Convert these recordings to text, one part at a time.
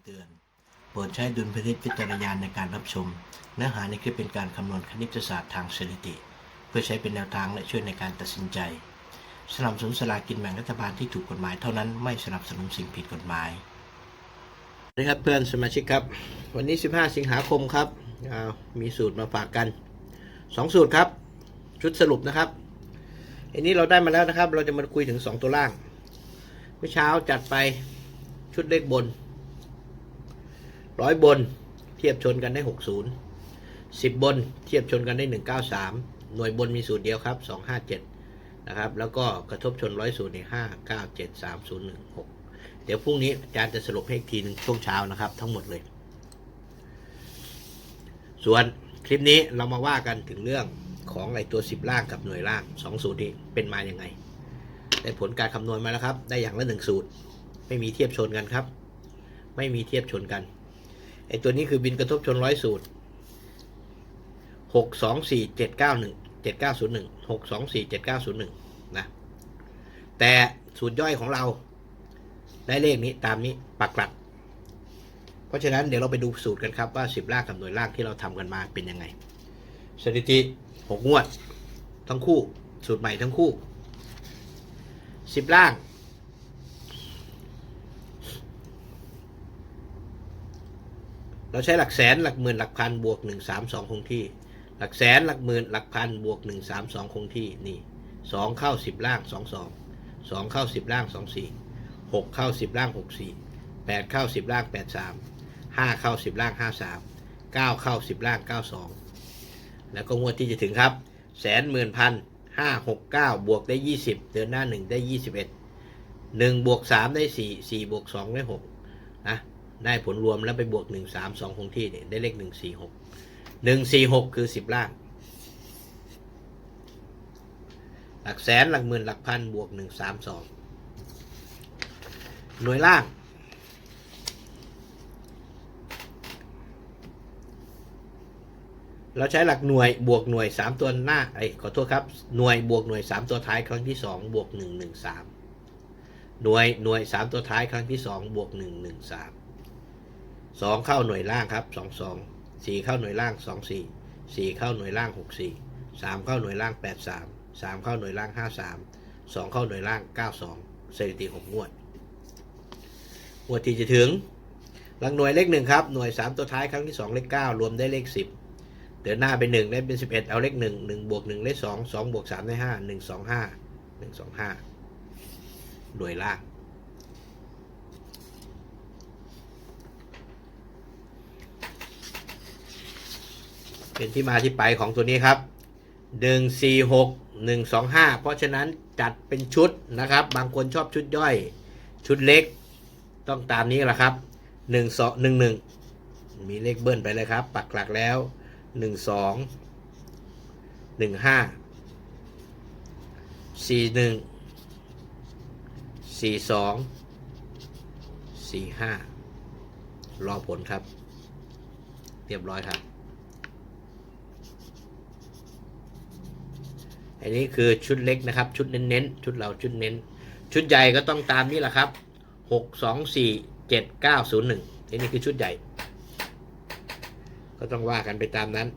ำเตือน โปรดใช้ดุลพินิจพิจารณาในการรับชม เนื้อหาในคลิปเป็นการคำนวณคณิตศาสตร์ทางสถิติ เพื่อใช้เป็นแนวทางและช่วยในการตัดสินใจ สนับสนุนสลากินแบ่งรัฐบาลที่ถูกกฎหมายเท่านั้นไม่สนับสนุนสิ่งผิดกฎหมายสวัสดีครับเพื่อนสมาชิกครับ วันนี้ 15 สิงหาคมครับมีสูตรมาฝากกัน 2 สูตรครับ ชุดสรุปนะครับอันนี้เราได้มาแล้วนะครับ เราจะมาคุยถึง 2 ตัวล่างเมื่อเช้าจัดไปชุดเลขบน ร้อยบนเทียบชนกันได้ 60 10 บนเทียบชนกันได้ 193 หน่วยบนมีสูตรเดียวครับ 257 นะครับ แล้วก็กระทบชนร้อยสูตรใน5 9 7 3 0 1 6 เดี๋ยวพรุ่งนี้อาจารย์จะสรุปให้อีกทีหนึ่งช่วงเช้านะครับ ทั้งหมดเลย ส่วนคลิปนี้เรามาว่ากันถึงเรื่องของไอตัว 10 ล่างกับหน่วยล่าง2สูตรนี้เป็นมาอย่างไงได้ผลการคำนวณมาแล้วครับ ได้อย่างละหนึ่งสูตร ไม่มีเทียบชนกันครับ ไม่มีเทียบชนกัน ไอตัวนี้คือบินกระทบชนร้อยสูตรหกสองสี่เจ็ดเก้าหนึ่งเจ็ดเก้าศูนย์หนึ่งหกสองสี่เจ็ดเก้าศูนย์หนึ่งนะ แต่สูตรย่อยของเรา ได้เลขนี้ตามนี้ปักหลัก เพราะฉะนั้นเดี๋ยวเราไปดูสูตรกันครับว่าสิบล่างกับหน่วยล่างที่เราทำกันมาเป็นยังไง สถิติหกงวด ทั้งคู่ สูตรใหม่ทั้งคู่สิบล่าง เราใช้หลักแสนหลักหมื่นหลักพันบวกหนึ่งสามสองคงที่ หลักแสนหลักหมื่นหลักพันบวกหนึ่งสามสองคงที่นี่สองเข้าสิบล่างสองสองสองเข้าสิบล่างสองสี่หกเข้าสิบล่างหกสี่แปดเข้าสิบล่างแปดสามห้าเข้าสิบล่างห้าสามเก้าเข้าสิบล่างเก้าสองแล้วก็งวดที่จะถึงครับแสนหมื่นพันห้าหกเก้าบวกได้ยี่สิบเดือนหน้าหนึ่งได้ยี่สิบเอ็ดหนึ่งบวกสามได้สี่สี่บวกสองได้หกนะ ได้ผลรวมแล้วไปบวกหนึ่งสามสองคงที่เนี่ยได้เลขหนึ่งสี่หกหนึ่งสี่หกคือสิบล่าง หลักแสนหลักหมื่นหลักพันบวกหนึ่งสามสองหน่วยล่าง เราใช้หลักหน่วยบวกหน่วยสามตัวหน้าไอ้ขอโทษครับ หน่วยบวกหน่วยสามตัวท้ายครั้งที่สองบวกหนึ่งหนึ่งสามหน่วยหน่วยสามตัวท้ายครั้งที่สองบวกหนึ่งหนึ่งสาม สองเข้าหน่วยล่างครับสองสองสี่เข้าหน่วยล่างสองสี่สี่เข้าหน่วยล่างหกสี่สามเข้าหน่วยล่างแปดสามสามเข้าหน่วยล่างห้าสามสองเข้าหน่วยล่างเก้าสองสถิติหกงวดงวดที่จะถึงหลักหน่วยเลขหนึ่งครับหน่วยสามตัวท้ายครั้งที่สองเลขเก้ารวมได้เลขสิบเดือนหน้าเป็นหนึ่งได้เป็นสิบเอ็ดเอาเลขหนึ่งหนึ่งบวกหนึ่งได้สองสองบวกสามได้ห้าหนึ่งสองห้าหนึ่งสองห้าหน่วยล่าง เป็นที่มาที่ไปของตัวนี้ครับหนึ่งสี่หกหนึ่งสองห้าเพราะฉะนั้นจัดเป็นชุดนะครับ บางคนชอบชุดย่อย ชุดเล็ก ต้องตามนี้แหละครับหนึ่งสองหนึ่งหนึ่งมีเลขเบิ้ลไปเลยครับ ปักหลักแล้วหนึ่งสองหนึ่งห้าสี่หนึ่งสี่สองสี่ห้ารอผลครับ เรียบร้อยครับ อันนี้คือชุดเล็กนะครับ ชุดเน้นๆ ชุดเราชุดเน้น ชุดใหญ่ก็ต้องตามนี่แหละครับหกสองสี่เจ็ดเก้าศูนย์หนึ่งนี่คือชุดใหญ่ ก็ต้องว่ากันไปตามนั้น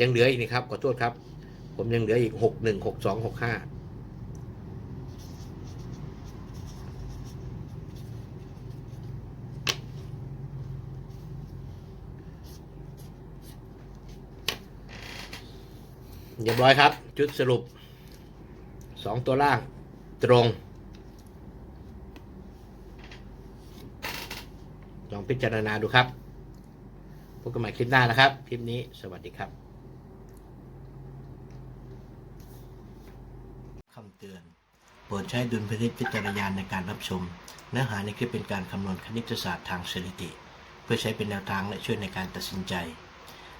ยังเหลืออีกนะครับขอโทษครับ ผมยังเหลืออีกหกหนึ่งหกสองหกห้า เรียบร้อยครับชุดสรุปสองตัวล่างตรงลองพิจารณาดูครับพบกันใหม่คลิปหน้านะครับ คลิปนี้สวัสดีครับคำเตือน โปรดใช้ดุลพินิจพิจารณาในการรับชม เนื้อหาในคลิปเป็นการคำนวณคณิตศาสตร์ทางสถิติ เพื่อใช้เป็นแนวทางและช่วยในการตัดสินใจ